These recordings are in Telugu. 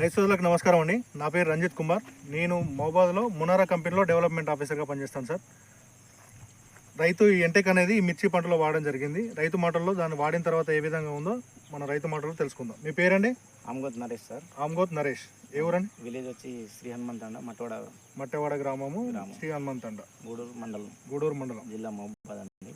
రైతులకు నమస్కారం అండి. నా పేరు రంజిత్ కుమార్. నేను మహబాద్లో మునారా కంపెనీలో డెవలప్మెంట్ ఆఫీసర్గా పనిచేస్తాను సార్. రైతు ఈ ఎంటెక్ అనేది మిర్చి పంటలో వాడడం జరిగింది. రైతు మాటల్లో దాన్ని వాడిన తర్వాత ఏ విధంగా ఉందో మన రైతు మాటల్లో తెలుసుకుందాం. మీ పేరండి? ఆమ్గోత్ నరేష్ సార్. ఆమ్గోత్ నరేష్. ఏ ఊరండి? విలేజ్ వచ్చి శ్రీ హనుమంత్ అండ మట్టోడ మట్టెవాడ గ్రామము గ్రామం. శ్రీ హనుమంత్ అండ గూడూరు మండలం. గూడూరు మండలం. జిల్లా మహబూబాద్ అండి.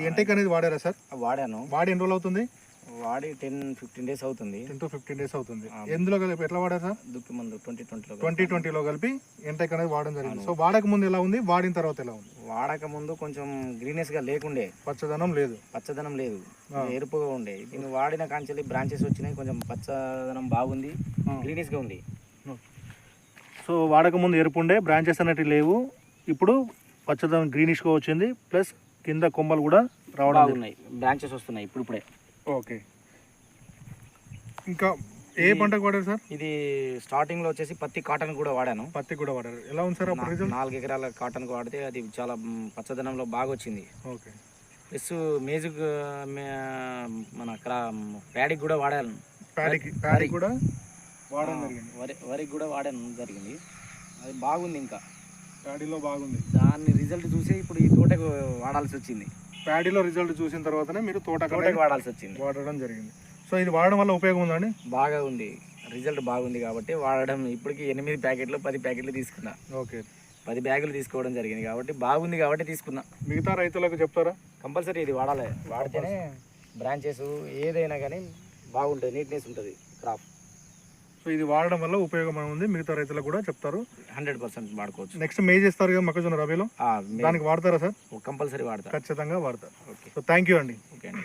ఈ ఎంటెక్ అనేది వాడారా సార్? వాడాను. వాడి ఎన్ని రోజులు అవుతుంది? వాడి టెన్ ఫిఫ్టీన్ డేస్ అవుతుంది. టెన్ టు ఫిఫ్టీన్ డేస్ అవుతుంది. ఎందులో కలిపి ఎట్లా వాడారు సార్? దుక్కి మందు ట్వంటీ ట్వంటీలో ట్వంటీ ట్వంటీలో కలిపి ఎంటెక్ అనేది వాడడం జరిగింది. సో వాడక ముందు ఎలా ఉంది? వాడిన తర్వాత ఎలా ఉంది? వాడక ముందు కొంచెం గ్రీనెస్గా లేకుండే. పచ్చదనం లేదు. పచ్చదనం లేదు. ఎరుపుగా ఉండే. దీన్ని వాడిన కాంచెల్లి బ్రాంచెస్ వచ్చినాయి. కొంచెం పచ్చదనం బాగుంది. ఆ. గ్రీనిష్గా ఉంది సో వాడక ముందు ఎరుపు ఉండే బ్రాంచెస్ అనేటివి లేవు. ఇప్పుడు పచ్చదనం గ్రీనిష్గా వచ్చింది. ప్లస్ కింద కొమ్మలు కూడా రావడం. బాగున్నాయి. బ్రాంచెస్ వస్తున్నాయి ఇప్పుడు ఇప్పుడే ఓకే. ఇంకా ఏ పంటకు వాడారు సార్? ఇది స్టార్టింగ్లో వచ్చేసి పత్తి కాటన్ కూడా వాడాను. పత్తి కూడా వాడారు. ఎలా ఉంది సార్ అప్పుడు నాలుగు ఎకరాల కాటన్ వాడితే అది చాలా పచ్చదనంలో బాగా వచ్చింది. ఓకే. ప్లస్ మేజుక్ మన అక్కడ ప్యాడికి కూడా వాడాను. ప్యాడీకి. ప్యాడీకి కూడా వాడడం జరిగింది. వరి వరికి కూడా వాడాను జరిగింది. అది బాగుంది ఇంకా. ప్యాడీలో బాగుంది. దాన్ని రిజల్ట్ చూసి ఇప్పుడు ఈ తోటకు వాడాల్సి వచ్చింది. ప్యాడీలో రిజల్ట్ చూసిన తర్వాతనే మీరు తోట వాడాల్సి వచ్చింది. వాడడం జరిగింది. సో ఇది వాడడం వల్ల ఉపయోగం ఉందండి బాగా ఉంది. రిజల్ట్ బాగుంది కాబట్టి వాడడం ఇప్పటికి ఎనిమిది ప్యాకెట్లు పది ప్యాకెట్లు తీసుకున్నా. ఓకే. పది బ్యాగులు తీసుకోవడం జరిగింది కాబట్టి బాగుంది కాబట్టి తీసుకున్నా. మిగతా రైతులకు చెప్తారా? కంపల్సరీ ఇది వాడాలి. వాడితేనే బ్రాంచెస్ ఏదైనా కానీ బాగుంటుంది నీట్నెస్ ఉంటుంది క్రాప్. సో ఇది వాడడం వల్ల ఉపయోగం ఉంది? మిగతా రైతులకు కూడా చెప్తారు. హండ్రెడ్ పర్సెంట్ వాడుకోవచ్చు. నెక్స్ట్ మే చేస్తారు కదా మొక్కజొన్న రబీలో? దానికి వాడతారా సార్? కంపల్సరీ వాడతా. ఖచ్చితంగా వాడతారు ఓకే. సో థ్యాంక్ యూ అండి. ఓకే అండి.